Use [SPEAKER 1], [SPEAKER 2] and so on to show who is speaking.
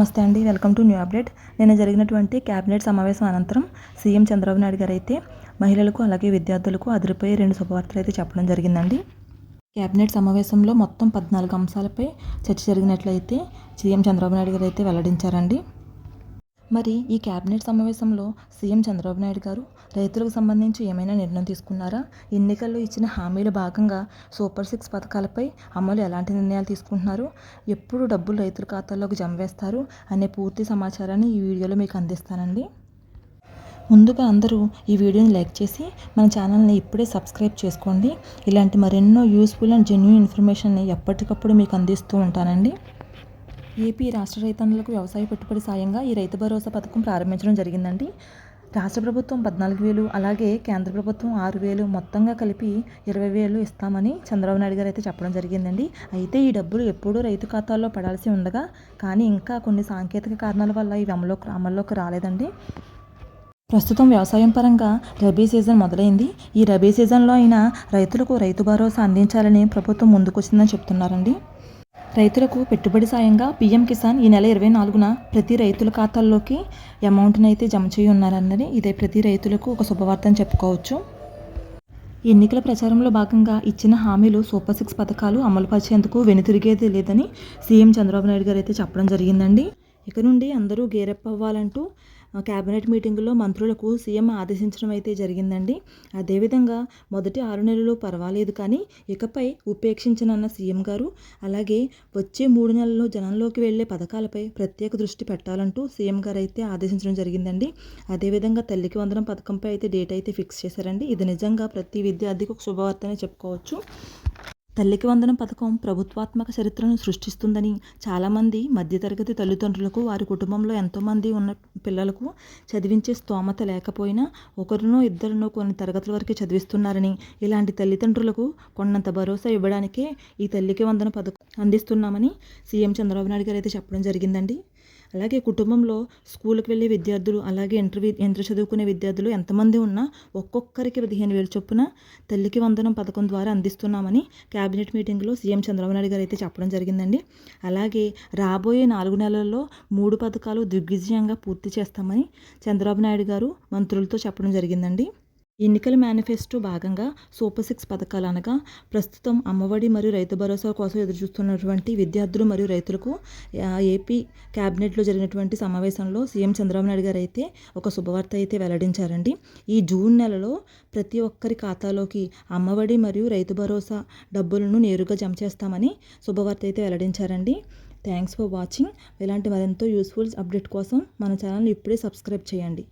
[SPEAKER 1] నమస్తే అండి. Welcome to new update. నిన్న జరిగినటువంటి క్యాబినెట్ సమావేశం అనంతరం సీఎం చంద్రబాబు నాయుడు గారు అయితే మహిళలకు అలాగే విద్యార్థులకు అదిరిపోయే రెండు శుభవార్తలు అయితే చెప్పడం జరిగిందండి. క్యాబినెట్ సమావేశంలో మొత్తం పద్నాలుగు అంశాలపై చర్చ జరిగినట్లయితే సీఎం చంద్రబాబు నాయుడు గారు అయితే వెల్లడించారండి. మరి ఈ కేబినెట్ సమావేశంలో సీఎం చంద్రబాబు నాయుడు గారు రైతులకు సంబంధించి ఏమైనా నిర్ణయం తీసుకున్నారా? ఎన్నికల్లో ఇచ్చిన హామీల భాగంగా సూపర్ సిక్స్ పథకాలపై అమలు ఎలాంటి నిర్ణయాలు తీసుకుంటున్నారు? ఎప్పుడు డబ్బులు రైతుల ఖాతాల్లోకి జమ వేస్తారు? అనే పూర్తి సమాచారాన్ని ఈ వీడియోలో మీకు అందిస్తానండి. ముందుగా అందరూ ఈ వీడియోని లైక్ చేసి మన ఛానల్ని ఇప్పుడే సబ్స్క్రైబ్ చేసుకోండి. ఇలాంటి మరెన్నో యూస్ఫుల్ అండ్ జెన్యున్ ఇన్ఫర్మేషన్ని ఎప్పటికప్పుడు మీకు అందిస్తూ ఉంటానండి. ఏపీ రాష్ట్ర రైతన్నులకు వ్యవసాయ పెట్టుబడి సాయంగా ఈ రైతు భరోసా పథకం ప్రారంభించడం జరిగిందండి. రాష్ట్ర ప్రభుత్వం పద్నాలుగు వేలు అలాగే కేంద్ర ప్రభుత్వం ఆరు వేలు మొత్తంగా కలిపి ఇరవై వేలు ఇస్తామని చంద్రబాబు నాయుడు గారు అయితే చెప్పడం జరిగిందండి. అయితే ఈ డబ్బులు ఎప్పుడూ రైతు ఖాతాల్లో పడాల్సి ఉండగా కానీ ఇంకా కొన్ని సాంకేతిక కారణాల వల్ల ఇవి అమలులోకి అమల్లోకి రాలేదండి. ప్రస్తుతం వ్యవసాయం పరంగా రబీ సీజన్ మొదలైంది. ఈ రబీ సీజన్లో అయినా రైతులకు రైతు భరోసా అందించాలని ప్రభుత్వం ముందుకొచ్చిందని చెప్తున్నారండి. రైతులకు పెట్టుబడి సాయంగా పీఎం కిసాన్ ఈ నెల ఇరవై నాలుగున ప్రతి రైతుల ఖాతాల్లోకి అమౌంట్ని అయితే జమ చేయి ఉన్నారన్నది ఇదే ప్రతి రైతులకు ఒక శుభవార్త చెప్పుకోవచ్చు. ఎన్నికల ప్రచారంలో భాగంగా ఇచ్చిన హామీలు సూపర్ సిక్స్ పథకాలు అమలుపరిచేందుకు వెనుతిరిగేది లేదని సీఎం చంద్రబాబు నాయుడు గారు అయితే చెప్పడం జరిగిందండి. ఇక నుండి అందరూ గేరప్ అవ్వాలంటూ కేబినెట్ మీటింగులో మంత్రులకు సీఎం ఆదేశించడం అయితే జరిగిందండి. అదేవిధంగా మొదటి ఆరు నెలలు పర్వాలేదు కానీ ఇకపై ఉపేక్షించనన్న సీఎం గారు అలాగే వచ్చే మూడు నెలల్లో జనంలోకి వెళ్ళే పథకాలపై ప్రత్యేక దృష్టి పెట్టాలంటూ సీఎం గారు అయితే ఆదేశించడం జరిగిందండి. అదేవిధంగా తల్లికి వందనం పథకంపై అయితే డేట్ అయితే ఫిక్స్ చేశారండి. ఇది నిజంగా ప్రతి విద్యార్థికి ఒక శుభవార్తనే చెప్పుకోవచ్చు. తల్లికి వందనం పథకం ప్రభుత్వాత్మక చరిత్రను సృష్టిస్తుందని చాలామంది మధ్యతరగతి తల్లిదండ్రులకు వారి కుటుంబంలో ఎంతోమంది ఉన్న పిల్లలకు చదివించే స్తోమత లేకపోయినా ఒకరినో ఇద్దరినో కొన్ని తరగతుల వరకే చదివిస్తున్నారని ఇలాంటి తల్లిదండ్రులకు కొన్నంత భరోసా ఇవ్వడానికే ఈ తల్లికి వందన పథకం అందిస్తున్నామని సీఎం చంద్రబాబు నాయుడు గారు అయితే చెప్పడం జరిగిందండి. అలాగే కుటుంబంలో స్కూల్కి వెళ్ళే విద్యార్థులు అలాగే ఇంటర్వ్యూ ఇంటర్ చదువుకునే విద్యార్థులు ఎంతమంది ఉన్నా ఒక్కొక్కరికి పదిహేను వేలు చొప్పున తల్లికి వందనం పథకం ద్వారా అందిస్తున్నామని క్యాబినెట్ మీటింగ్లో సీఎం చంద్రబాబు నాయుడు గారు అయితే చెప్పడం జరిగిందండి. అలాగే రాబోయే నాలుగు నెలల్లో మూడు పథకాలు దిగ్విజయంగా పూర్తి చేస్తామని చంద్రబాబు నాయుడు గారు మంత్రులతో చెప్పడం జరిగిందండి. ఎన్నికల మేనిఫెస్టో భాగంగా సూపర్ సిక్స్ పథకాలు అనగా ప్రస్తుతం అమ్మఒడి మరియు రైతు భరోసా కోసం ఎదురుచూస్తున్నటువంటి విద్యార్థులు మరియు రైతులకు ఏపీ క్యాబినెట్లో జరిగినటువంటి సమావేశంలో సీఎం చంద్రబాబు నాయుడు గారు అయితే ఒక శుభవార్త అయితే వెల్లడించారండి. ఈ జూన్ నెలలో ప్రతి ఒక్కరి ఖాతాలోకి అమ్మఒడి మరియు రైతు భరోసా డబ్బులను నేరుగా జమ చేస్తామని శుభవార్త అయితే వెల్లడించారండి. Thanks for watching. ఇలాంటి మరెంతో యూస్ఫుల్ అప్డేట్ కోసం మన ఛానల్ ఇప్పుడే సబ్స్క్రైబ్ చేయండి.